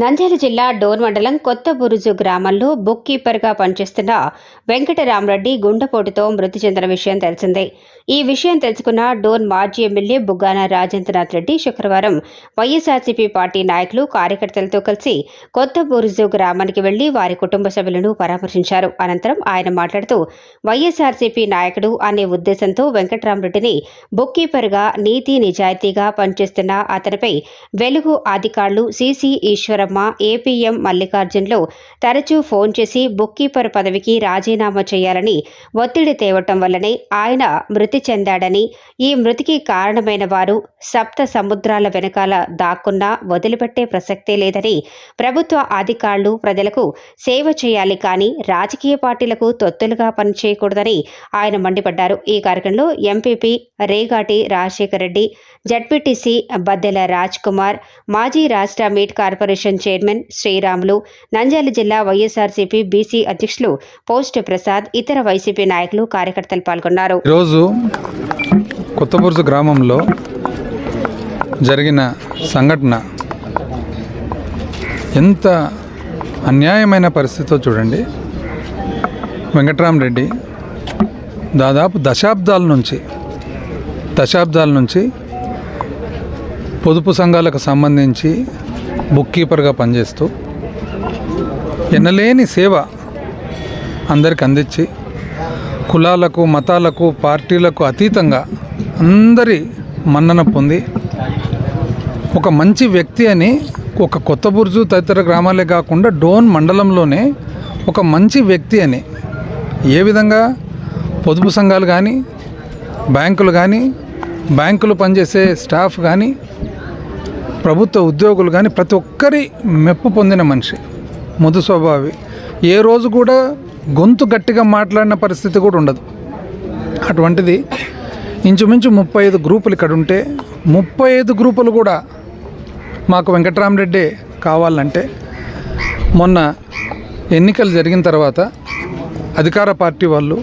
నంద్యాల జిల్లా డోర్ మండలం కొత్త బురుజు గ్రామంలో బుక్ కీపర్గా పనిచేస్తున్న వెంకటరామరెడ్డి గుండెపోటుతో మృతి చెందిన విషయం తెలిసిందే. ఈ విషయం తెలుసుకున్న డోన్ మాజీ ఎమ్మెల్యే బుగ్గాన రాజేంద్రనాథ్ రెడ్డి శుక్రవారం వైఎస్ఆర్సీపీ పార్టీ నాయకులు కార్యకర్తలతో కలిసి కొత్త బురుజు గ్రామానికి వెళ్ళి వారి కుటుంబ సభ్యులను పరామర్శించారు. అనంతరం ఆయన మాట్లాడుతూ వైఎస్ఆర్సీపీ నాయకుడు అనే ఉద్దేశంతో వెంకటరామరెడ్డిని బుక్ కీపర్గా నీతి నిజాయితీగా పనిచేస్తున్న అతనిపై వెలుగు అధికారులు సిసి శర్మ ఏపీఎం మల్లికార్జున్లు తరచూ ఫోన్ చేసి బుక్ కీపర్ పదవికి రాజీనామా చేయాలని ఒత్తిడి తేవటం వల్లనే ఆయన మృతి చెందాడని ఈ మృతికి కారణమైన వారు సప్త సముద్రాల వెనకాల దాక్కున్నా వదిలిపెట్టే ప్రసక్తే లేదని ప్రభుత్వ అధికారులు ప్రజలకు సేవ చేయాలి కానీ రాజకీయ పార్టీలకు తొత్తులుగా పనిచేయకూడదని ఆయన మండిపడ్డారు. ఈ కార్యక్రమంలో ఎంపీపీ రేగాటి రాజశేఖర రెడ్డి జడ్పీటీసీ బద్దెల రాజ్ కుమార్ మాజీ రాష్ట్ర meat corporation chairman Sriramulu Nandyal జిల్లా వైఎస్ఆర్సీపీ బీసీ అధ్యక్షులు పోస్ట్ ప్రసాద్ ఇతర వైసీపీ నాయకులు కార్యకర్తలు పాల్గొన్నారు. ఈరోజు కొత్తబురుజు గ్రామంలో జరిగిన సంఘటన ఎంత అన్యాయమైన పరిస్థితితో చూడండి. వెంకట్రామరెడ్డి దాదాపు దశాబ్దాల నుంచి దశాబ్దాల నుంచి పొదుపు సంఘాలకు సంబంధించి బుక్ కీపర్గా పనిచేస్తూ ఎనలేని సేవ అందరికి అందించి కులాలకు మతాలకు పార్టీలకు అతీతంగా అందరి మన్నన పొంది ఒక మంచి వ్యక్తి అని ఒక కొత్త బుర్జు తదితర గ్రామాలే కాకుండా డోన్ మండలంలోనే ఒక మంచి వ్యక్తి అని ఏ విధంగా పొదుపు సంఘాలు కానీ బ్యాంకులు కానీ బ్యాంకులు పనిచేసే స్టాఫ్ కానీ ప్రభుత్వ ఉద్యోగులు కానీ ప్రతి ఒక్కరి మెప్పు పొందిన మనిషి ముదు స్వభావి. ఏ రోజు కూడా గొంతు గట్టిగా మాట్లాడిన పరిస్థితి కూడా ఉండదు. అటువంటిది ఇంచుమించు ముప్పై ఐదు గ్రూపులు ఇక్కడ ఉంటే ముప్పై ఐదు గ్రూపులు కూడా మాకు వెంకటరామరెడ్డి కావాలంటే మొన్న ఎన్నికలు జరిగిన తర్వాత అధికార పార్టీ వాళ్ళు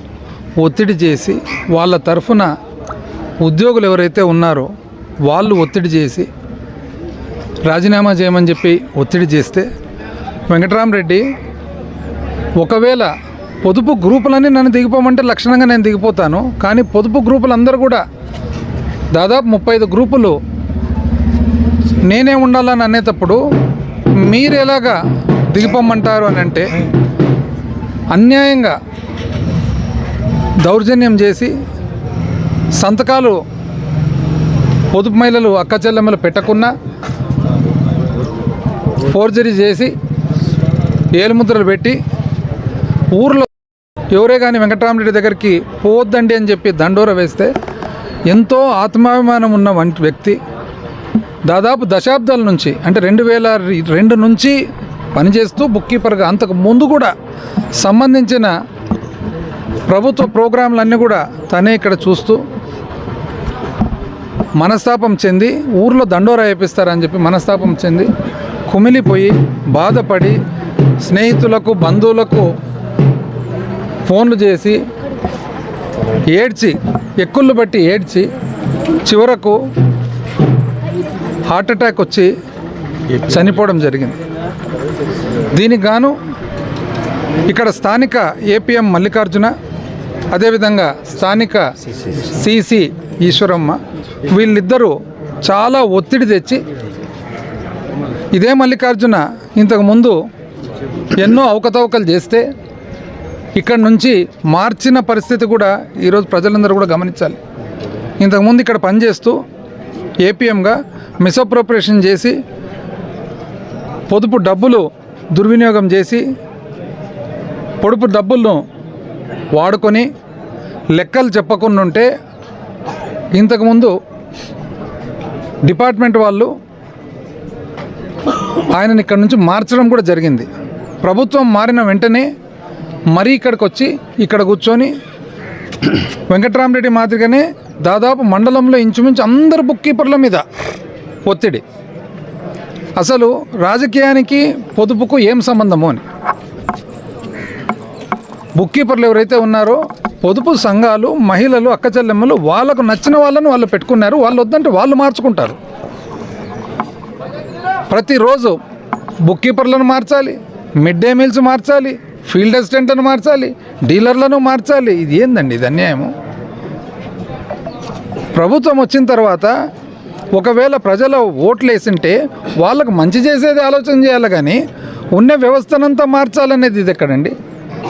ఒత్తిడి చేసి వాళ్ళ తరఫున ఉద్యోగులు ఎవరైతే ఉన్నారో వాళ్ళు ఒత్తిడి చేసి రాజీనామా చేయమని చెప్పి ఒత్తిడి చేస్తే వెంకటరామరెడ్డి ఒకవేళ పొదుపు గ్రూపులన్నీ నన్ను దిగిపోమంటే లక్షణంగా నేను దిగిపోతాను. కానీ పొదుపు గ్రూపులు అందరూ కూడా దాదాపు ముప్పై ఐదు గ్రూపులు నేనే ఉండాలని అనేటప్పుడు మీరు ఎలాగా దిగిపోమంటారు అని అంటే అన్యాయంగా దౌర్జన్యం చేసి సంతకాలు పొదుపు మహిళలు అక్క చెల్లెమ్మలు పెట్టకున్నా ఫోర్జరీ చేసి ఏలుముద్రలు పెట్టి ఊర్లో ఎవరే కానీ వెంకటరామరెడ్డి దగ్గరికి పోవద్దండి అని చెప్పి దండోర వేస్తే ఎంతో ఆత్మాభిమానం ఉన్న వంటి వ్యక్తి. దాదాపు దశాబ్దాల నుంచి అంటే రెండు వేల రెండు నుంచి పనిచేస్తూ బుక్ కీపర్గా అంతకు ముందు కూడా సంబంధించిన ప్రభుత్వ ప్రోగ్రాంలన్నీ కూడా తనే ఇక్కడ చూస్తూ మనస్తాపం చెంది ఊర్లో దండోరా వేపిస్తారని చెప్పి మనస్తాపం చెంది కుమిలిపోయి బాధపడి స్నేహితులకు బంధువులకు ఫోన్లు చేసి ఏడ్చి ఎక్కుళ్ళు బట్టి ఏడ్చి చివరకు హార్ట్ అటాక్ వచ్చి చనిపోవడం జరిగింది. దీనికి గాను ఇక్కడ స్థానిక ఏపీఎం మల్లికార్జున అదేవిధంగా స్థానిక సిసి ఈశ్వరమ్మ వీళ్ళిద్దరూ చాలా ఒత్తిడి తెచ్చి ఇదే మల్లికార్జున ఇంతకుముందు ఎన్నో అవకతవకలు చేస్తే ఇక్కడ నుంచి మార్చిన పరిస్థితి కూడా ఈరోజు ప్రజలందరూ కూడా గమనించాలి. ఇంతకుముందు ఇక్కడ పనిచేస్తూ ఏపీఎంగా మిస్అప్రోప్రియేషన్ చేసి పొదుపు డబ్బులు దుర్వినియోగం చేసి పొడుపు డబ్బులను వాడుకొని లెక్కలు చెప్పకుండా ఉంటే ఇంతకుముందు డిపార్ట్మెంట్ వాళ్ళు ఆయనని ఇక్కడ నుంచి మార్చడం కూడా జరిగింది. ప్రభుత్వం మారిన వెంటనే మరీ ఇక్కడికి వచ్చి ఇక్కడ కూర్చొని వెంకట్రామరెడ్డి మాదిరిగానే దాదాపు మండలంలో ఇంచుమించు అందరు బుక్ కీపర్ల మీద ఒత్తిడి. అసలు రాజకీయానికి పొదుపుకు ఏం సంబంధము అని. బుక్ కీపర్లు ఎవరైతే ఉన్నారో పొదుపు సంఘాలు మహిళలు అక్కచెల్లెమ్మలు వాళ్ళకు నచ్చిన వాళ్ళను వాళ్ళు పెట్టుకున్నారు వాళ్ళు వద్దంటే వాళ్ళు మార్చుకుంటారు. ప్రతిరోజు బుక్ కీపర్లను మార్చాలి మిడ్ డే మీల్స్ మార్చాలి ఫీల్డ్ అసిస్టెంట్లను మార్చాలి డీలర్లను మార్చాలి. ఇది ఏందండి ఇది అన్యాయము? ప్రభుత్వం వచ్చిన తర్వాత ఒకవేళ ప్రజల ఓట్లు వేసింటే వాళ్ళకు మంచి చేసేది ఆలోచన చేయాలి కానీ ఉన్న వ్యవస్థనంతా మార్చాలనేది ఇది ఎక్కడండి?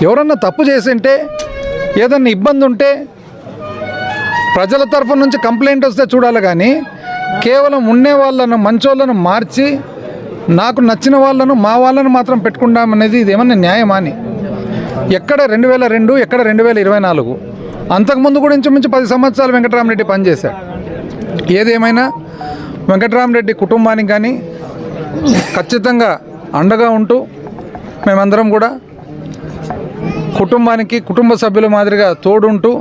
ఎవరన్నా తప్పు చేసింటే ఏదన్నా ఇబ్బంది ఉంటే ప్రజల తరఫు నుంచి కంప్లైంట్ వస్తే చూడాలి కానీ కేవలం ఉండే వాళ్ళను మంచోళ్ళను మార్చి నాకు నచ్చిన వాళ్ళను మా వాళ్ళను మాత్రం పెట్టుకుంటామనేది ఇది ఏమన్నా న్యాయమా అని? ఎక్కడ రెండు వేల రెండు ఎక్కడ రెండు వేల ఇరవై నాలుగు? అంతకుముందు కూడా ఇంచుమించు పది సంవత్సరాలు వెంకటరామరెడ్డి పనిచేశాడు. ఏదేమైనా వెంకటరామరెడ్డి కుటుంబానికి కానీ ఖచ్చితంగా అండగా ఉంటూ మేమందరం కూడా కుటుంబానికి కుటుంబ సభ్యుల మాదిరిగా తోడుంటూ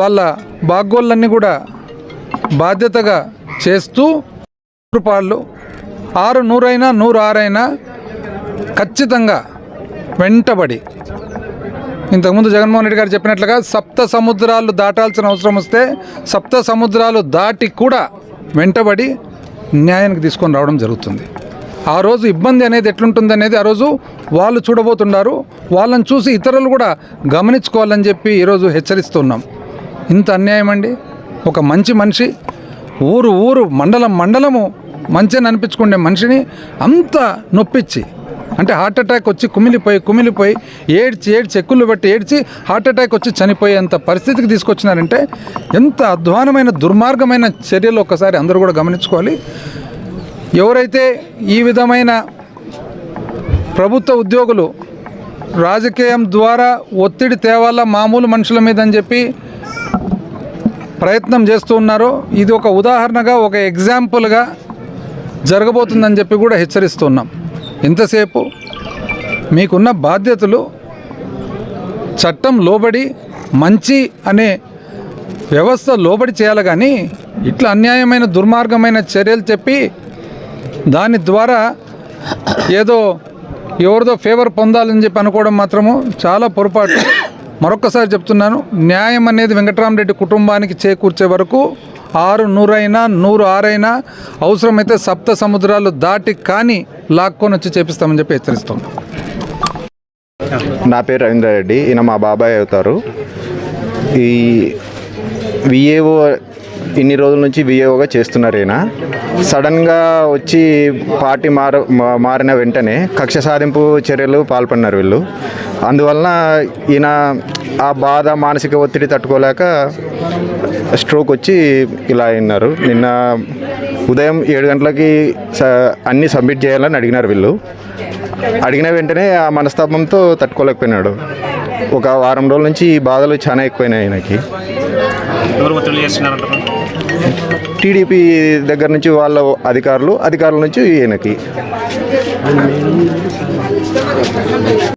వాళ్ళ బాగోళ్ళన్నీ కూడా బాధ్యతగా చేస్తూ రూపాయలు ఆరు నూరైనా నూరు ఆరైనా ఖచ్చితంగా వెంటబడి. ఇంతకుముందు జగన్మోహన్ రెడ్డి గారు చెప్పినట్లుగా సప్త సముద్రాలు దాటాల్సిన అవసరం వస్తే సప్త సముద్రాలు దాటి కూడా వెంటబడి న్యాయానికి తీసుకొని రావడం జరుగుతుంది. ఆ రోజు ఇబ్బంది అనేది ఎట్లుంటుంది అనేది ఆ రోజు వాళ్ళు చూడబోతున్నారు. వాళ్ళని చూసి ఇతరులు కూడా గమనించుకోవాలని చెప్పి ఈరోజు హెచ్చరిస్తున్నాం. ఇంత అన్యాయం అండి ఒక మంచి మనిషి ఊరు ఊరు మండలం మండలము మంచిని అనిపించుకునే మనిషిని అంత నొప్పించి అంటే హార్ట్ అటాక్ వచ్చి కుమిలిపోయి కుమిలిపోయి ఏడ్చి ఏడ్చి ఎక్కులు బట్టి ఏడ్చి హార్ట్ అటాక్ వచ్చి చనిపోయేంత పరిస్థితికి తీసుకొచ్చినారంటే ఎంత అధ్వానమైన దుర్మార్గమైన చర్యలు ఒక్కసారి అందరూ కూడా గమనించుకోవాలి. ఎవరైతే ఈ విధమైన ప్రభుత్వ ఉద్యోగులు రాజకీయం ద్వారా ఒత్తిడి తేవాలా మామూలు మనుషుల మీద అని చెప్పి ప్రయత్నం చేస్తూ ఉన్నారో ఇది ఒక ఉదాహరణగా ఒక ఎగ్జాంపుల్గా జరగబోతుందని చెప్పి కూడా హెచ్చరిస్తున్నాం. ఇంతసేపు మీకున్న బాధ్యతలు చట్టం లోబడి మంచి అనే వ్యవస్థ లోబడి చేయాలి కానీ ఇట్లా అన్యాయమైన దుర్మార్గమైన చర్యలు చెప్పి దాని ద్వారా ఏదో ఎవరిదో ఫేవర్ పొందాలని చెప్పి అనుకోవడం మాత్రము చాలా పొరపాటు. మరొకసారి చెప్తున్నాను న్యాయం అనేది వెంకటరామరెడ్డి కుటుంబానికి చేకూర్చే వరకు ఆరు నూరైనా నూరు ఆరైనా అవసరమైతే సప్త సముద్రాలు దాటి కానీ లాక్కొని వచ్చి చేపిస్తామని చెప్పి హెచ్చరిస్తాం. నా పేరు రవీంద్ర రెడ్డి ఈయన మా బాబాయ్ అవుతారు. ఈ విఏఓ ఇన్ని రోజుల నుంచి విఏఓగా చేస్తున్నారు సడన్గా వచ్చి పార్టీ మార మారిన వెంటనే కక్ష సాధింపు చర్యలు పాల్పడినారు వీళ్ళు. అందువలన ఈయన ఆ బాధ మానసిక ఒత్తిడి తట్టుకోలేక స్ట్రోక్ వచ్చి ఇలా అయినారు. నిన్న ఉదయం ఏడు గంటలకి స అన్నీ సబ్మిట్ చేయాలని అడిగినారు వీళ్ళు. అడిగిన వెంటనే ఆ మనస్తాపంతో తట్టుకోలేకపోయినాడు. ఒక వారం రోజుల నుంచి ఈ బాధలు చాలా ఎక్కువైనాయి ఆయనకి ఎవరు ఒత్తిడి చేస్తున్నారంటారు? టీడీపీ దగ్గర నుంచి వాళ్ళ అధికారులు అధికారుల నుంచి ఈయనకి.